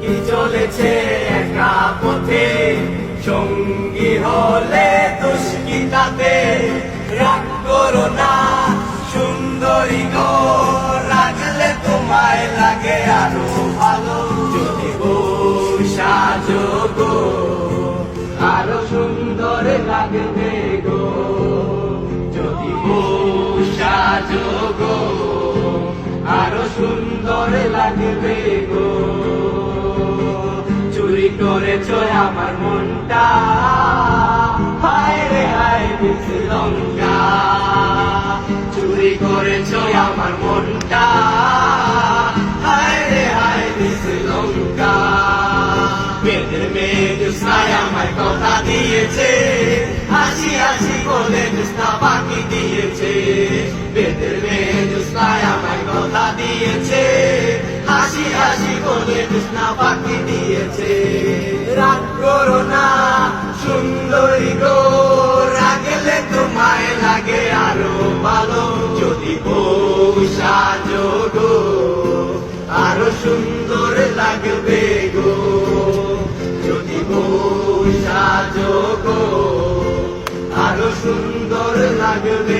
কি চলেছে একা পথে। সঙ্গী হলে দুষ্কিতাতে রাগ করো না, সুন্দরী গো, রাখলে তোমায় লাগে আরও ভালো। যদি গো সাজো গো আরও সুন্দর লাগবে গো। যদি গো সাজো গো আরও সুন্দর লাগবে চুরি করেছ আমার মনটা? হায় রে, হায় লঙ্কা। চুরি করেছ আমার মনটা? হায় রে, হায় লঙ্কা। মেয়েদের মেয়ে জুসনায় আমার কথা দিয়েছে। হাসি হাসি বলে জুসনা বাকি দিয়েছে। বেদের মেয়ে জুসনায় আমার কথা দিয়েছে। হাসি হাসি বলে জুসনা বাকি যদি বউ গো আরও সুন্দর লাগবে গো। আরও সুন্দর লাগবে